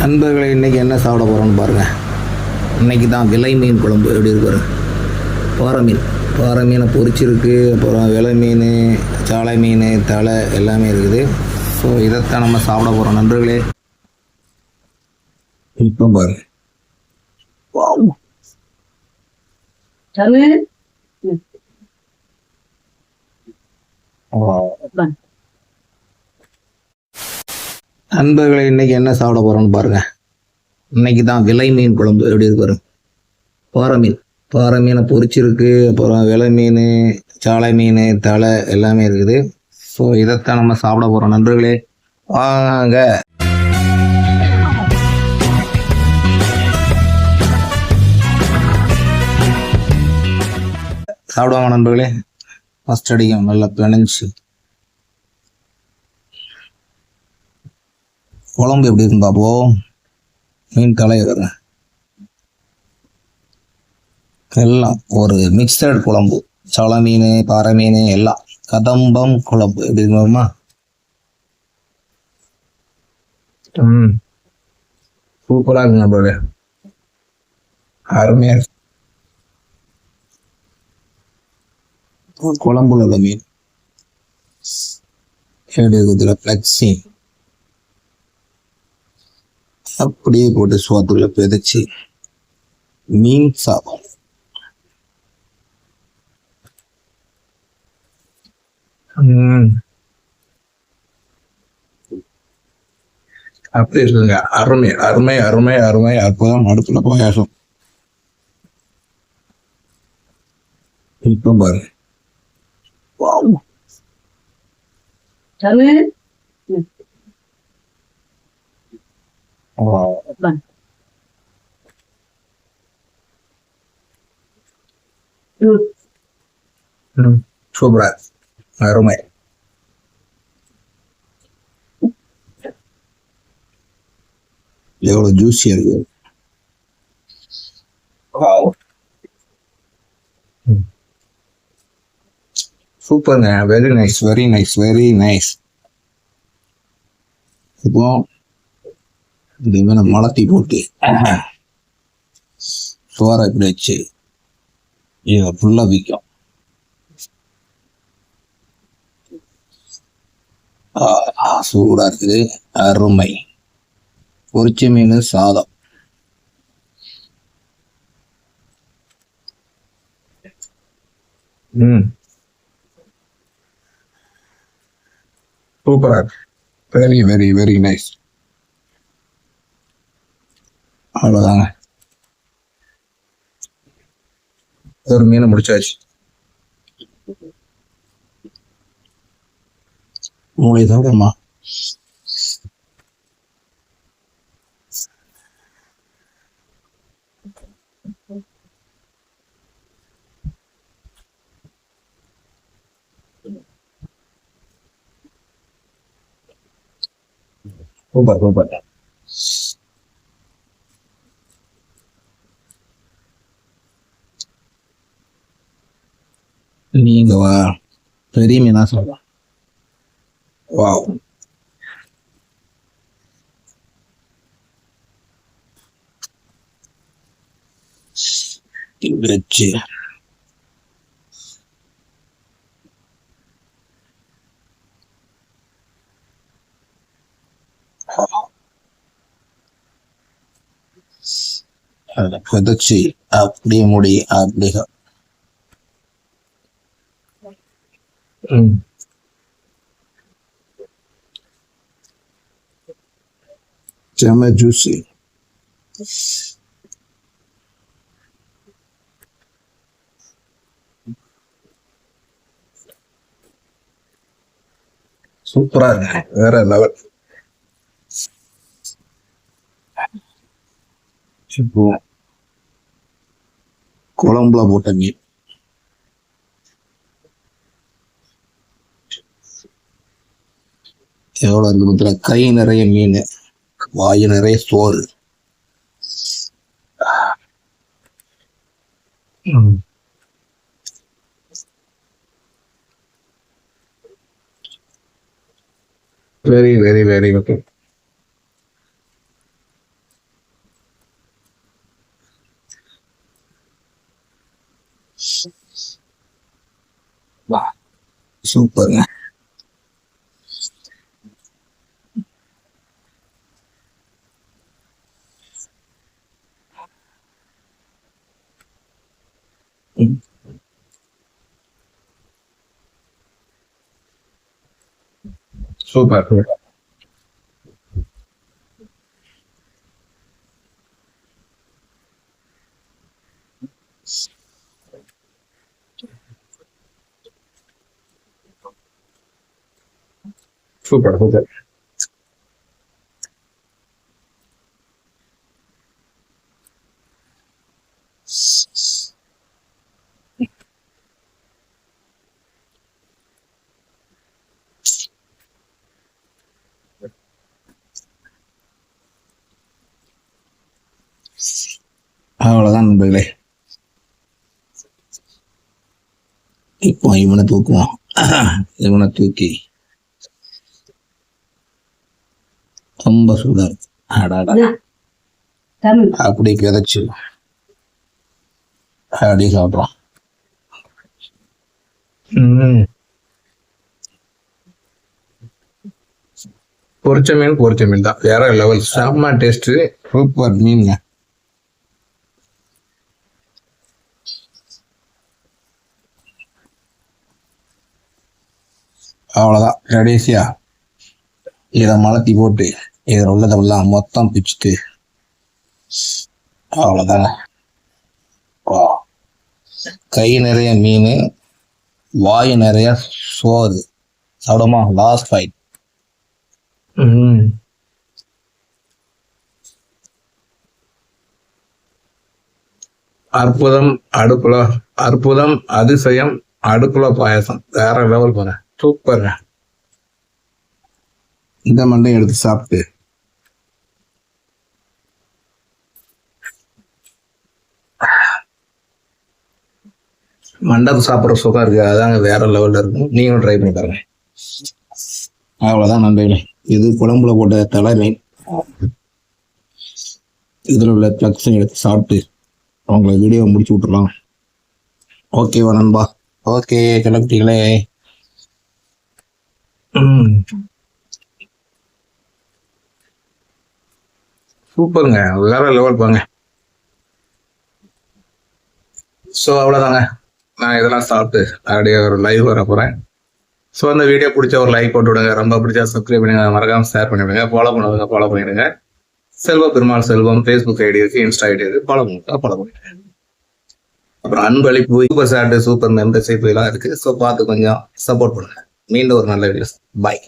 நண்பர்களை இன்றைக்கி என்ன சாப்பிட போகிறோன்னு பாருங்கள் இன்னைக்கு தான் விலை மீன் குழம்பு. எப்படி இருக்கு பாருங்க. பாறை மீன். பாறை மீனை பொரிச்சிருக்கு. அப்புறம் விலை மீன் சாலை மீன் தலை எல்லாமே இருக்குது. ஸோ இதைத்தான் நம்ம சாப்பிட போகிறோம் நண்பர்களே. இப்போ பாருங்க Sabe? நண்பர்களை இன்றைக்கி என்ன சாப்பிட போகிறோன்னு பாருங்கள் இன்னைக்கு தான் விலை மீன் குழம்பு. எப்படி இருக்கு பாருங்க. பாறை மீன். பாறை மீனை பொரிச்சிருக்கு. அப்புறம் விலை மீன் சாலை மீன் தலை எல்லாமே இருக்குது. ஸோ இதைத்தான் நம்ம சாப்பிட போகிறோம் நண்பர்களே வாங்க. சாப்பிடுவாங்க நண்பர்களே. ஃபஸ்ட் அடிக்கும். நல்லா பிணைஞ்சு. குழம்பு எப்படி இருக்கும் பார்ப்போம். மீன் தலை எல்லாம் ஒரு மிக்சட் குழம்பு. சவள மீன் பாறை மீன் எல்லாம். கதம்பம் குழம்பு. எப்படி இருக்குமா ம். சூப்பராக இருக்குங்க நண்பர்களே அருமையாக இருக்கு. குழம்புல உள்ள மீன். எப்படி இருக்குது ஃப்ளெக்ஸி அப்படியே போட்டு சோத்துக்குள்ள பிதைச்சு மீன் சாதம். அப்படி இருக்குங்க. அருமை அருமை அருமை அருமை அற்புதம். அடுப்புல பாயாசம். இப்போ பாரு ம். சூப்பரா இருக்கு. அருமை எவ்வளவு ஜூஸியா இருக்கு. சூப்பருங்க very nice very nice very nice இப்போ இது மேல மலத்தி போட்டு. சோறை இப்படி வச்சு இதை ஃபுல்லாக விற்கும் சூடா இருக்குது. அருமை. பொரிச்ச மீன் சாதம். ம். சூப்பரா இருக்கு. வெரி வெரி வெரி நைஸ் அவ்வளோதாங்க ஒரு மீனை முடிச்சாச்சு. மூளை தவிரமா சூப்பர் சூப்பர். நீங்க வா. பெரிய மீனா சொல்லலாம் வாவ். வச்சு புதைச்சி அப்படியே முடி அப்படியே ம் செம ஜூஸி சூப்பரா இருக்கு வேற லெவல் இப்போ குழம்புல போட்ட மீன் எவ்வளோ இருந்து பார்த்தா கை நிறைய மீன் வாயு நிறைய சோல் வெரி வெரி வெரி ஓகே சூப்பர்ங்க சூப்பர் சூப்பர் சூப்பர் அவ்வளோதான் நண்பர்களே. இப்போ இவனை தூக்குவோம். இவனை தூக்கி ரொம்ப சூடா இருக்கு. அப்படி கிதச்சு. அப்படியே சாப்பிட்றோம் பொரிச்ச மீன் பொரிச்ச மீன் தான். வேற லெவல் செம்ம டேஸ்ட் சூப்பர் மீனுங்க. அவ்வளோதான் கடைசியா இதை மலர்த்தி போட்டு இதில் உள்ளதெல்லாம் மொத்தம் பிச்சுட்டு அவ்வளோதாங்க வா. கை நிறைய மீன் வாய் நிறைய சோறு. சாப்பிடுமா லாஸ்ட் ஃபைட் அற்புதம் அடுப்புல அற்புதம் அதிசயம் அடுப்புல பாயாசம். வேற லெவல் போற சூப்பர். இந்த மண்டையும் எடுத்து சாப்பிட்டு. மண்டபம் சாப்பிட்ற சுகம் இருக்கு அதாங்க வேற லெவல்ல இருக்கும். நீங்களும் ட்ரை பண்ணி பாருங்க. அவ்வளோதான் நண்பர்களே. இது குழம்புல போட்ட தலைமை இதில் உள்ள ஃப்ளக்ஸும் எடுத்து சாப்பிட்டு அவங்கள வீடியோ முடிச்சு விட்டுறலாம் ஓகேவா நண்பா? ஓகே கிளப்பிட்டீங்களே சூப்பருங்க. வேற லெவல் போங்க ஸோ அவ்வளோதாங்க நான் இதெல்லாம் சாப்பிட்டு அப்படியே ஒரு லைவ் வர போகிறேன் ஸோ அந்த வீடியோ பிடிச்ச ஒரு லைக் போட்டு விடுங்க. ரொம்ப பிடிச்சா சப்ஸ்கிரைப் பண்ணுங்க மறக்காம ஷேர் பண்ணி விடுங்க ஃபாலோ பண்ணுங்க ஃபாலோ பண்ணிடுங்க. செல்வ பெருமாள் செல்வம் ஃபேஸ்புக் ஐடி இருக்கு இன்ஸ்டா ஐடி இருக்கு. ஃபாலோ பண்ணுங்க ஃபாலோ பண்ணிடுங்க. அப்புறம் அன்பளிப்பு சூப்பர் சாட்டு சூப்பர் மெம்பர்ஷிப் எல்லாம் இருக்கு. ஸோ பார்த்து கொஞ்சம் சப்போர்ட் பண்ணுங்க. மீண்டும் ஒரு நல்ல வீடியோஸ் பாய்